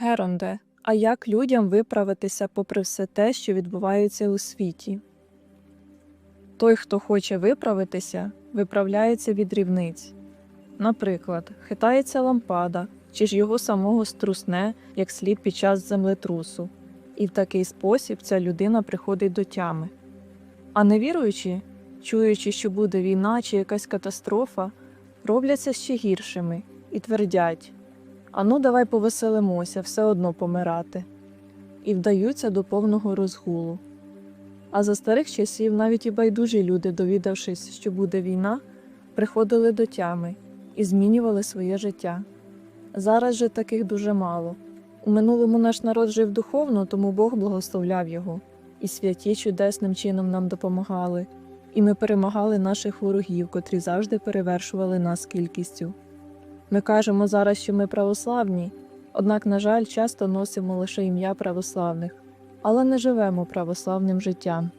Геронде, а як людям виправитися попри все те, що відбувається у світі? Той, хто хоче виправитися, виправляється від дрібниць. Наприклад, хитається лампада, чи ж його самого струсне, як слід під час землетрусу, і в такий спосіб ця людина приходить до тями. А невіруючі, чуючи, що буде війна чи якась катастрофа, робляться ще гіршими і твердять Ану, давай повеселимося, все одно помирати, і вдаються до повного розгулу. А за старих часів навіть і байдужі люди, довідавшись, що буде війна, приходили до тями і змінювали своє життя. Зараз же таких дуже мало. У минулому наш народ жив духовно, тому Бог благословляв його, і святі чудесним чином нам допомагали, і ми перемагали наших ворогів, котрі завжди перевершували нас кількістю. Ми кажемо зараз, що ми православні, однак, на жаль, часто носимо лише ім'я православних, але не живемо православним життям.